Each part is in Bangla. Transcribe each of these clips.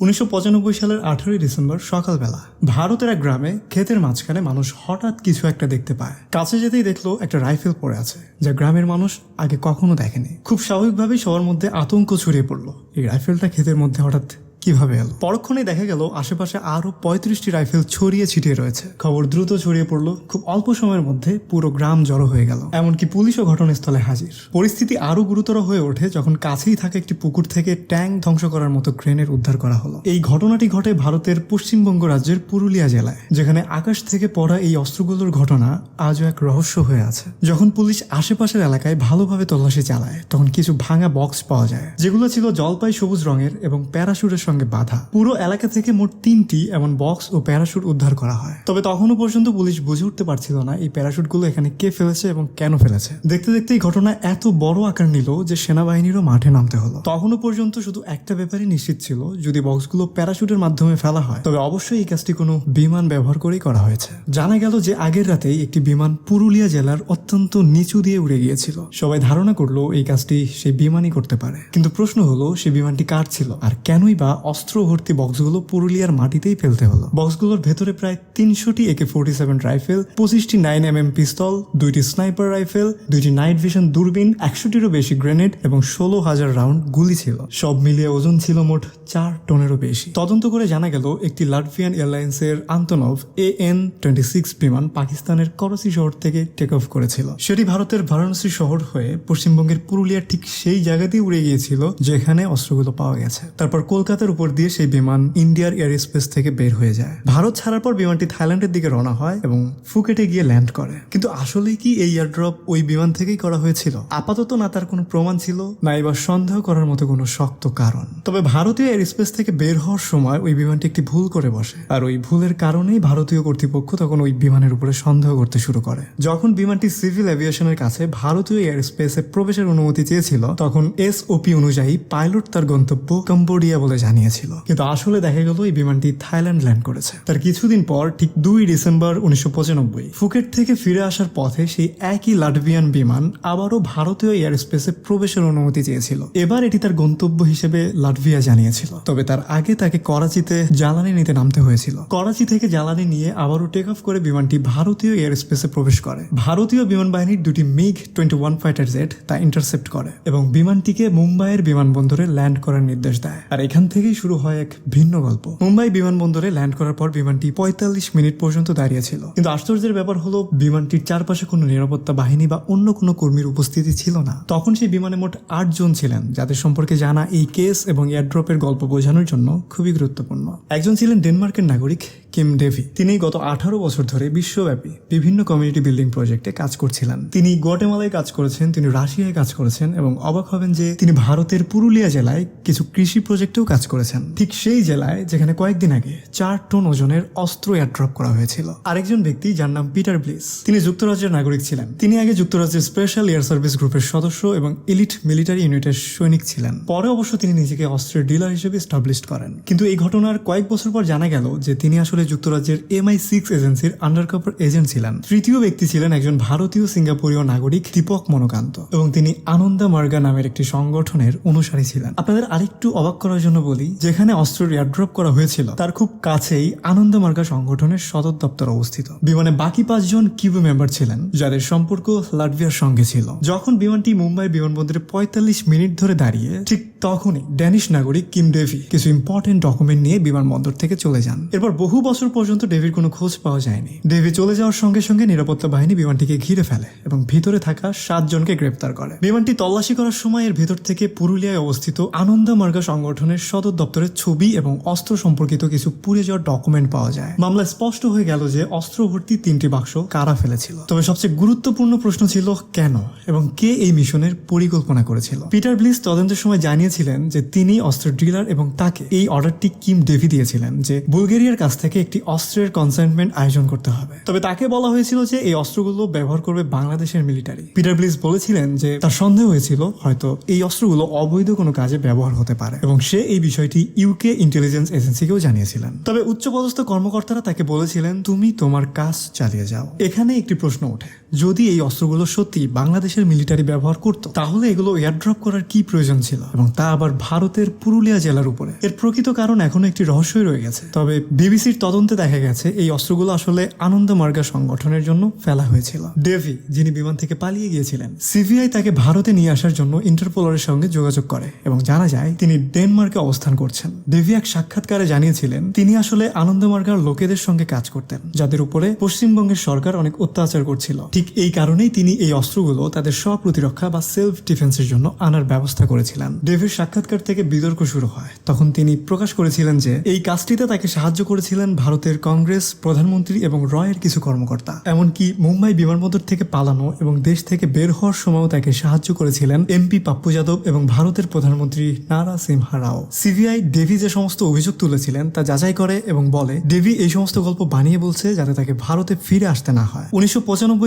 উনিশশো পঁচানব্বই সালের আঠারোই ডিসেম্বর সকালবেলা ভারতের এক গ্রামে ক্ষেতের মাঝখানে মানুষ হঠাৎ কিছু একটা দেখতে পায়। কাছে যেতেই দেখল একটা রাইফেল পড়ে আছে, যা গ্রামের মানুষ আগে কখনো দেখেনি। খুব স্বাভাবিকভাবেই সবার মধ্যে আতঙ্ক ছড়িয়ে পড়ল। এই রাইফেলটা ক্ষেতের মধ্যে হঠাৎ কীভাবে এলো? পরক্ষণে দেখা গেল আশেপাশে আরও পঁয়ত্রিশটি রাইফেল ছড়িয়ে ছিটিয়ে রয়েছে। খবর দ্রুত ছড়িয়ে পড়ল, খুব অল্প সময়ের মধ্যে পুরো গ্রাম জড়ো হয়ে গেল। এমনকি পুলিশও ঘটনাস্থলে হাজির। পরিস্থিতি আরও গুরুতর হয়ে ওঠে যখন কাছেই থাকা একটি পুকুর থেকে ট্যাঙ্ক ধ্বংস করার মতো ক্রেনের উদ্ধার করা হলো। এই ঘটনাটি ঘটে ভারতের পশ্চিমবঙ্গ রাজ্যের পুরুলিয়া জেলায়, যেখানে আকাশ থেকে পড়া এই অস্ত্রগুলোর ঘটনা আজও এক রহস্য হয়ে আছে। যখন পুলিশ আশেপাশের এলাকায় ভালোভাবে তল্লাশি চালায়, তখন কিছু ভাঙা বক্স পাওয়া যায়, যেগুলো ছিল জলপাই সবুজ রঙের এবং প্যারাশুটের সঙ্গে বাঁধা। পুরো এলাকা থেকে মোট তিনটি এমন বক্স ও প্যারাশুট উদ্ধার করা হয়। তবে তখনও পর্যন্ত পুলিশ বুঝে উঠতে পারছিল না এই প্যারাশুটগুলো এখানে কে ফেলেছে এবং কেন ফেলেছে। দেখতে দেখতে এই ঘটনা এত বড় আকার নিল যে সেনাবাহিনীরও মাঠে নামতে হলো। তখনও পর্যন্ত শুধু একটা ব্যাপারই নিশ্চিত ছিল, যদি বক্সগুলো প্যারাশুটের মাধ্যমে ফেলা হয়। তবে অবশ্যই এই কাজটি কোনো বিমান ব্যবহার করেই করা হয়েছে। জানা গেল যে আগের রাতেই একটি বিমান পুরুলিয়া জেলার অত্যন্ত নিচু দিয়ে উড়ে গিয়েছিল। সবাই ধারণা করল এই কাজটি সেই বিমানই করতে পারে। কিন্তু প্রশ্ন হলো সেই বিমানটি কার ছিল? আর কেনই বা অস্ত্র ভর্তি বক্সগুলো পুরুলিয়ার মাটিতেই ফেলতে হলো। বক্সগুলোর ভেতরে প্রায় তিনশোটি একে ফোর্টি সেভেন রাইফেল, পঁচিশটি নাইন এম এম পিস্তল, দুইটি স্নাইপার রাইফেল, দুইটি নাইট ভিশন দূরবীন, একশোটিরও বেশি গ্রেনেড এবং ষোলো হাজার রাউন্ড গুলি ছিল। সব মিলিয়ে ওজন ছিল মোট চার টনেরও বেশি। তদন্ত করে জানা গেল, একটি লাটভিয়ান এয়ারলাইন্সের Antonov A N twenty six বিমান পাকিস্তানের করাচি শহর থেকে টেক অফ করেছিল। সেটি ভারতের বারাণসী শহর হয়ে পশ্চিমবঙ্গের পুরুলিয়ার ঠিক সেই জায়গাতেই উড়ে গিয়েছিল, যেখানে অস্ত্রগুলো পাওয়া গেছে। তারপর কলকাতার উপর দিয়ে সেই বিমান ইন্ডিয়ার এয়ার স্পেস থেকে বের হয়ে যায়। ভারত ছাড়ার পর বিমানটি থাইল্যান্ডের দিকে রওনা হয় এবং ফুকেটে গিয়ে ল্যান্ড করে। কিন্তু আসলেই কি এই এয়ারড্রপ ওই বিমান থেকেই করা হয়েছিল? আপাতত না, তার কোনো প্রমাণ ছিল, না এবার সন্দেহ করার মতো কোনো শক্ত কারণ। তবে ভারতীয় এয়ার স্পেস থেকে বের হওয়ার সময় ওই বিমানটি একটি ভুল করে বসে। আর ওই ভুলের কারণেই ভারতীয় কর্তৃপক্ষ তখন ওই বিমানের উপরে সন্দেহ করতে শুরু করে। যখন বিমানটি সিভিল এভিয়েশনের কাছে ভারতীয় এয়ার স্পেসে প্রবেশের অনুমতি চেয়েছিল, তখন এসওপি অনুযায়ী পাইলট তার গন্তব্য কম্বোডিয়া বলে জানিয়েছিল কিন্তু আসলে দেখা গেল এই বিমানটি থাইল্যান্ড ল্যান্ড করেছে। তার কিছুদিন পর ঠিক দুই ডিসেম্বর উনিশশো পঁচানব্বই, ফুকেট থেকে ফিরে আসার পথে সেই একই লাটভিয়ান বিমান আবারও ভারতীয় এয়ার স্পেসে প্রবেশের অনুমতি চেয়েছিল। এবার এটি তার গন্তব্য হিসেবে লাটভিয়া জানিয়েছিল। তবে তার আগে তাকে করাচিতে জ্বালানি নিতে নামতে হয়েছিল। করাচি থেকে জ্বালানি নিয়ে আবারও টেক অফ করে বিমানটি ভারতীয় এয়ার স্পেসে প্রবেশ করে। ভারতীয় বিমান বাহিনীর দুটি MiG twenty one fighter jet তা ইন্টারসেপ্ট করে এবং বিমানটিকে মুম্বাইয়ের বিমানবন্দরে ল্যান্ড করার নির্দেশ দেয়। আর এখান থেকেই শুরু হয় এক ভিন্ন গল্প। মুম্বাই বিমানবন্দরে ল্যান্ড করার পর বিমানটি পঁয়তাল্লিশ মিনিট পর্যন্ত দাঁড়িয়ে ছিল। কিন্তু আশ্চর্যের ব্যাপার হলো, বিমানটির চারপাশে কোনো নিরাপত্তা বাহিনী বা অন্য কোনো কর্মীর উপস্থিতি ছিল না। তখন সেই বিমানে মোট আট জন ছিলেন, যাদের সম্পর্কে জানা এই কেস এবং এয়ারড্রপের গল্প বোঝানোর জন্য খুবই গুরুত্বপূর্ণ। একজন ছিলেন ডেনমার্কের নাগরিক কিম ডেভি। তিনি গত আঠারো বছর ধরে বিশ্বব্যাপী বিভিন্ন কমিউনিটি বিল্ডিং প্রজেক্টে কাজ করছিলেন। তিনি গোয়াটেমালায় কাজ করেছেন, তিনি রাশিয়ায় কাজ করেছেন এবং অবাক হবেন যে তিনি ভারতের পুরুলিয়া জেলায় কিছু কৃষি প্রজেক্টেও কাজ করেছেন। ঠিক সেই জেলায়, যেখানে কয়েকদিন আগে চার টন ওজনের অস্ত্র এয়ারড্রপ করা হয়েছিল। আরেকজন ব্যক্তি যার নাম পিটার ব্লিস। তিনি যুক্তরাজ্যের নাগরিক ছিলেন। তিনি আগে যুক্তরাজ্যের স্পেশাল এয়ার সার্ভিস গ্রুপের সদস্য এবং ইলিট মিলিটারি ইউনিটের সৈনিক ছিলেন। পরে অবশ্য তিনি নিজেকে অস্ত্রের ডিলার হিসেবে স্টাবলিশ করেন। কিন্তু এই ঘটনার কয়েক বছর পর জানা গেল যে তিনি আসলে যুক্তরাজ্যের এমআই সিক্স এজেন্সির আন্ডারকভার এজেন্ট ছিলেন। তৃতীয় ব্যক্তি ছিলেন একজন ভারতীয় সিঙ্গাপুরীয় নাগরিক দীপক মনোকান্ত এবং তিনি আনন্দা মার্গা নামের একটি সংগঠনের অনুসারী ছিলেন। আপনাদের আরেকটু অবাক করার জন্য বলি, যেখানে অস্ত্রের এয়ারড্রপ করা হয়েছিল, তার খুব কাছেই আনন্দ মার্গা সংগঠনের সদর দপ্তর অবস্থিত। বিমানে বাকি পাঁচজন কিউবু মেম্বার ছিলেন, যাদের সম্পর্ক লাটভিয়ার সঙ্গে ছিল। যখন বিমানটি মুম্বাই বিমানবন্দরে পঁয়তাল্লিশ মিনিট ধরে দাঁড়িয়ে, ঠিক তখনই ড্যানিশ নাগরিক কিম ডেভি কিছু ইম্পর্টেন্ট ডকুমেন্ট নিয়ে বিমানবন্দর থেকে চলে যান। এরপর বহু বছর পর্যন্ত ডেভির কোনো খোঁজ পাওয়া যায়নি। ডেভি চলে যাওয়ার সঙ্গে সঙ্গে নিরাপত্তা বাহিনী বিমানটিকে ঘিরে ফেলে এবং ভিতরে থাকা সাতজনকে গ্রেপ্তার করে। বিমানটি তল্লাশি করার সময় এর ভেতর থেকে পুরুলিয়ায় অবস্থিত আনন্দা মার্গা সংগঠনের সদর দপ্তরের ছবি এবং অস্ত্র সম্পর্কিত কিছু পুড়ে যাওয়ার ডকুমেন্ট পাওয়া যায়। মামলায় স্পষ্ট হয়ে গেল যে অস্ত্র ভর্তি তিনটি বাক্স কারা ফেলেছিল। তবে সবচেয়ে গুরুত্বপূর্ণ প্রশ্ন ছিল, কেন এবং কে এই মিশনের পরিকল্পনা করেছিল? পিটার ব্লিস তদন্তের সময় জানিয়েছিলেন যে তিনি অস্ত্রের ডিলার এবং তাকে এই অর্ডারটি কিম ডেভি দিয়েছিলেন যে বুলগেরিয়ার কাছ থেকে একটি অস্ত্রের কনসাইনমেন্ট আয়োজন করতে হবে। তবে তাকে বলা হয়েছিল যে এই অস্ত্রগুলো ব্যবহার করবে বাংলাদেশের মিলিটারি পিটার ব্লিস বলেছিলেন যে তার সন্দেহ হয়েছিল হয়তো এই অস্ত্রগুলো অবৈধ কোনো কাজে ব্যবহার হতে পারে এবং সে এই বিষয়টি ইউকে ইন্টেলিজেন্স এজেন্সিকেও জানিয়েছিলেন। তবে উচ্চপদস্থ কর্মকর্তারা তাকে বলেছিলেন, তুমি তোমার কাজ চালিয়ে যাও। এখানে একটি প্রশ্ন ওঠে। যদি এই অস্ত্রগুলো সত্যি বাংলাদেশের মিলিটারি ব্যবহার করত, তাহলে এগুলো এয়ারড্রপ করার কি প্রয়োজন ছিল? এবং তা আবার ভারতের পুরুলিয়া জেলার উপরে। এর প্রকৃত কারণ এখনও একটি রহস্যই রয়ে গেছে। তবে বিবিসির তদন্তে দেখা গেছে, এই অস্ত্রগুলো আসলে আনন্দ মার্গা সংগঠনের জন্য ফেলা হয়েছিল। ডেভি যিনি বিমান থেকে পালিয়ে গিয়েছিলেন, সিবিআই তাকে ভারতে নিয়ে আসার জন্য ইন্টারপোলারের সঙ্গে যোগাযোগ করে এবং জানা যায়, তিনি ডেনমার্কে অবস্থান করছেন। ডেভি এক সাক্ষাৎকারে জানিয়েছিলেন, তিনি আসলে আনন্দমার্গার লোকেদের সঙ্গে কাজ করতেন, যাদের উপরে পশ্চিমবঙ্গের সরকার অনেক অত্যাচার করছিল। ঠিক এই কারণেই তিনি এই অস্ত্রগুলো তাদের স্বপ্রতিরক্ষা বা সেলফ ডিফেন্সের জন্য আনার ব্যবস্থা করেছিলেন। ডেভির সাক্ষাৎকার থেকে বিতর্ক শুরু হয়। তখন তিনি প্রকাশ করেছিলেন যে, এই কাজটিতে তাকে সাহায্য করেছিলেন ভারতের কংগ্রেস, প্রধানমন্ত্রী এবং রয়ের কিছু কর্মকর্তা। এমনকি মুম্বাই বিমানবন্দর থেকে পালানো এবং দেশ থেকে বের হওয়ার সময়ও তাকে সাহায্য করেছিলেন এমপি পাপ্পু যাদব এবং ভারতের প্রধানমন্ত্রী নারা সিমহা রাও। সিবিআই ডেভি যে সমস্ত অভিযোগ তুলেছিলেন তা যাচাই করে এবং বলে, ডেভি এই সমস্ত গল্প বানিয়ে বলছে যাতে তাকে ভারতে ফিরে আসতে না হয়। উনিশশো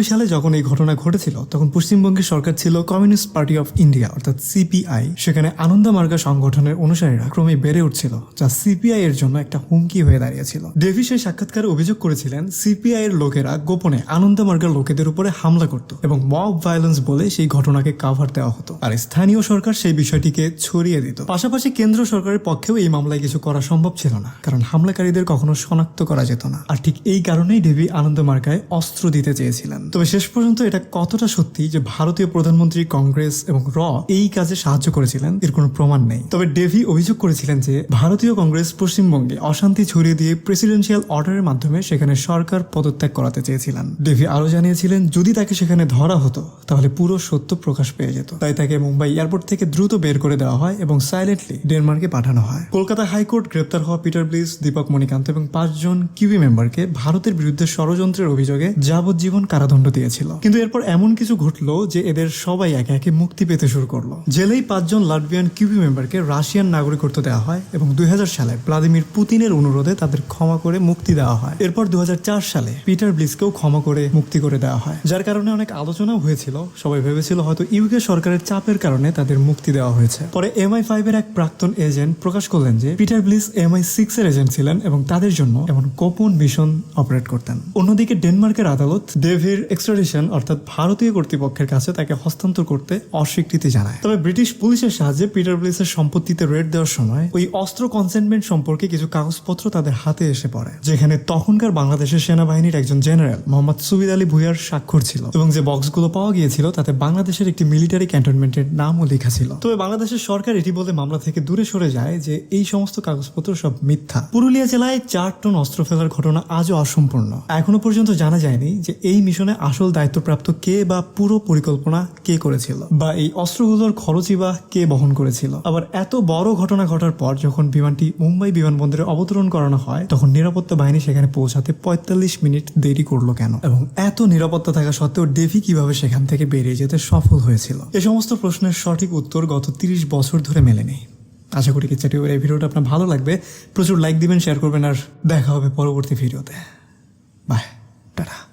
সালে যখন এই ঘটনা ঘটেছিল, তখন পশ্চিমবঙ্গের সরকার ছিল কমিউনিস্ট পার্টি অফ ইন্ডিয়া, অর্থাৎ সিপিআই। সেখানে আনন্দ মার্গা সংগঠনের অনুসারীরা ক্রমে বেড়ে উঠছিল, যা সিপিআই এর জন্য একটা হুমকি হয়ে দাঁড়িয়েছিল। ডেভি সেই সাক্ষাৎকারে অভিযোগ করেছিলেন, সিপিআই এর লোকেরা গোপনে আনন্দ মার্গার লোকেদের উপরে হামলা করত এবং মব ভায়োলেন্স বলে সেই ঘটনাকে কাভার দেওয়া হতো। আর স্থানীয় সরকার সেই বিষয়টিকে ছড়িয়ে দিত। পাশাপাশি কেন্দ্র সরকারের পক্ষেও এই মামলায় কিছু করা সম্ভব ছিল না, কারণ হামলাকারীদের কখনো শনাক্ত করা যেত না। আর ঠিক এই কারণেই ডেভি আনন্দ মার্কায় অস্ত্র দিতে চেয়েছিলেন। তবে শেষ পর্যন্ত এটা কতটা সত্যি যে ভারতীয় প্রধানমন্ত্রী কংগ্রেস এবং র এই কাজে সাহায্য করেছিলেন, এর কোনো প্রমাণ নেই। তবে ডেভি অভিযোগ করেছিলেন যে ভারতীয় কংগ্রেস পশ্চিমবঙ্গে অশান্তি ছড়িয়ে দিয়ে প্রেসিডেন্সিয়াল অর্ডারের মাধ্যমে সেখানে সরকার পদত্যাগ করাতে চেয়েছিলেন। ডেভি আরও জানিয়েছিলেন, যদি তাকে সেখানে ধরা হতো, তাহলে পুরো সত্য প্রকাশ পেয়ে যেত। তাই তাকে মুম্বাই এয়ারপোর্ট থেকে দ্রুত বের করে দেওয়া হয় এবং সাইলেন্টলি ডেনমার্কে পাঠানো হয়। কলকাতা হাইকোর্ট গ্রেপ্তার হওয়া পিটার ব্লিস, দীপক মণিকান্ত এবং পাঁচজন কিউবি মেম্বারকে ভারতের বিরুদ্ধে ষড়যন্ত্রের অভিযোগে যাবজ্জীবন কারাদণ্ড দিয়েছিল কিন্তু এরপর এমন কিছু ঘটলো যে এদের সবাই একে একে মুক্তি পেতে শুরু করল। জেলেই পাঁচজন লাটভিয়ান কিউবি মেম্বারকে রাশিয়ান নাগরিকত্ব দেওয়া হয় এবং দুই সালে ভ্লাদিমির পুতিনের অনুরোধে তাদের ক্ষমা করে মুক্তি দেওয়া হয়। এরপর দু সালে পিটার ব্লিসকেও ক্ষমা করে মুক্তি করে দেওয়া হয়। যার কারণে অনেক আলোচনাও হয়েছিল। সবাই ভেবেছিল হয়তো ইউকে সরকারের চাপের কারণে তাদের মুক্তি দেওয়া হয়েছে। পরে এমআই ফাইভ এর এক প্রাক্তন এজেন্ট প্রকাশ করলেন যে পিটার ব্লিস এমআই সিক্স এর এজেন্ট ছিলেন এবং তাদের জন্য এমন গোপন মিশন অপারেট করতেন। অন্যদিকে ডেনমার্কের আদালত ডেভির এক্সট্রাডিশন অর্থাৎ ভারতীয় কর্তৃপক্ষের কাছে তাকে হস্তান্তর করতে অস্বীকৃতি জানায়। তবে ব্রিটিশ পুলিশের সাহায্যে পিটার ব্লিসের সম্পত্তিতে রেড দেওয়ার সময় ওই অস্ত্র কনসেন্টমেন্ট সম্পর্কে কিছু কাগজপত্র তাদের হাতে এসে পড়ে, যেখানে তখনকার বাংলাদেশের সেনাবাহিনীর একজন জেনারেল, মোহাম্মদ সুবিদ আলী ভুইয়ার স্বাক্ষর ছিল এবং যে বক্সগুলো পাওয়া গিয়েছিল তাতে বাংলাদেশের একটি মিলিটারি ক্যান্টনমেন্টের নামও লেখা ছিল। তবে বাংলাদেশের সরকার এটি বলে মামলা থেকে দূরে সরে যায় যে এই সমস্ত কাগজপত্র সব মিথ্যা। পুরুলিয়া জেলায় চার টন অস্ত্র ফেলার ঘটনা আজও অসম্পূর্ণ। এখনও পর্যন্ত জানা যায়নি যে এই মিশনে আসল দায়িত্বপ্রাপ্ত কে বা পুরো পরিকল্পনা কে করেছিল? বা এই অস্ত্রগুলোর খরচই বা কে বহন করেছিল? আবার এত বড় ঘটনা ঘটার পর যখন বিমানটি মুম্বাই বিমানবন্দরে অবতরণ করানো হয়, তখন নিরাপত্তা বাহিনী সেখানে পৌঁছাতে পঁয়তাল্লিশ মিনিট দেরি করল কেন? এবং এত নিরাপত্তা থাকা সত্ত্বেও ডেভি কীভাবে সেখান থেকে বেরিয়ে যেতে সফল হয়েছিল? এ সমস্ত প্রশ্নের সঠিক উত্তর গত তিরিশ বছর ধরে মেলেনি। আশা করি কিচ্ছাটি এই ভিডিওটা আপনার ভালো লাগবে। প্রচুর লাইক দিবেন শেয়ার করবেন, আর দেখা হবে পরবর্তী ভিডিওতে। By tata